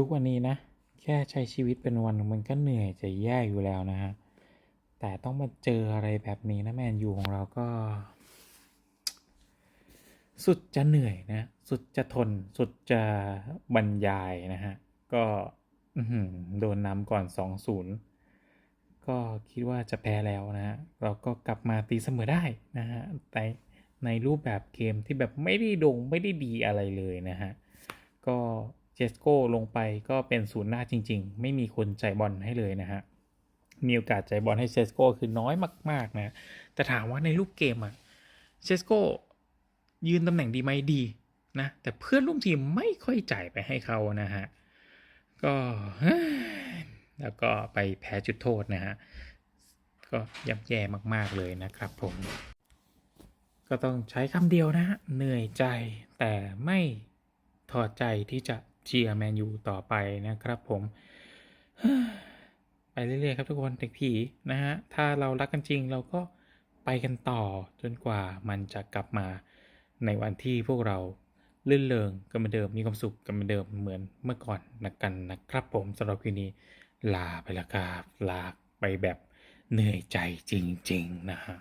ทุกวันนี้นะ แค่ใช้ชีวิตเป็นวันมันก็เหนื่อยจะแย่อยู่แล้วนะฮะ แต่ต้องมาเจออะไรแบบนี้นะแมนยูของเราก็ สุดจะเหนื่อยนะ สุดจะทน สุดจะบรรยายนะฮะ ก็โดนนำก่อน 2-0ก็คิดว่าจะแพ้แล้วนะฮะ เราก็กลับมาตีเสมอได้นะฮะ แต่ในรูปแบบเกมที่แบบไม่ได้ดงไม่ได้ดีอะไรเลยนะฮะ ก็ เจสโก้ลงไปก็เป็นศูนย์หน้าจริง ๆ ไม่มีคนใจบอลให้เลยนะฮะ มีโอกาสใจบอลให้เชสโก้คือน้อยมาก ๆ นะ แต่ถามว่าในรูปเกมอะเชสโก้ยืนตำแหน่งดีไหมดีนะ แต่เพื่อนร่วมทีมไม่ค่อยจ่ายไปให้เขานะฮะ ก็แล้วก็ไปแพ้จุดโทษนะฮะ ก็ยับแย่มาก ๆ เลยนะครับผม ก็ต้องใช้คำเดียวนะฮะเหนื่อยใจแต่ไม่ถอดใจที่จะ เชียร์แมนยูต่อไปนะครับผม ไปเรื่อยๆครับทุกคนเด็กผีนะฮะ ถ้าเรารักกันจริงเราก็ไปกันต่อจนกว่ามันจะกลับมาในวันที่พวกเราลื่นเริงกันเหมือนเดิมมีความสุขกันเหมือนเดิมเหมือนเมื่อก่อนนะกันนะครับผมสำหรับคืนนี้ลาไปและครับลาไปแบบเหนื่อยใจจริง ๆ นะฮะ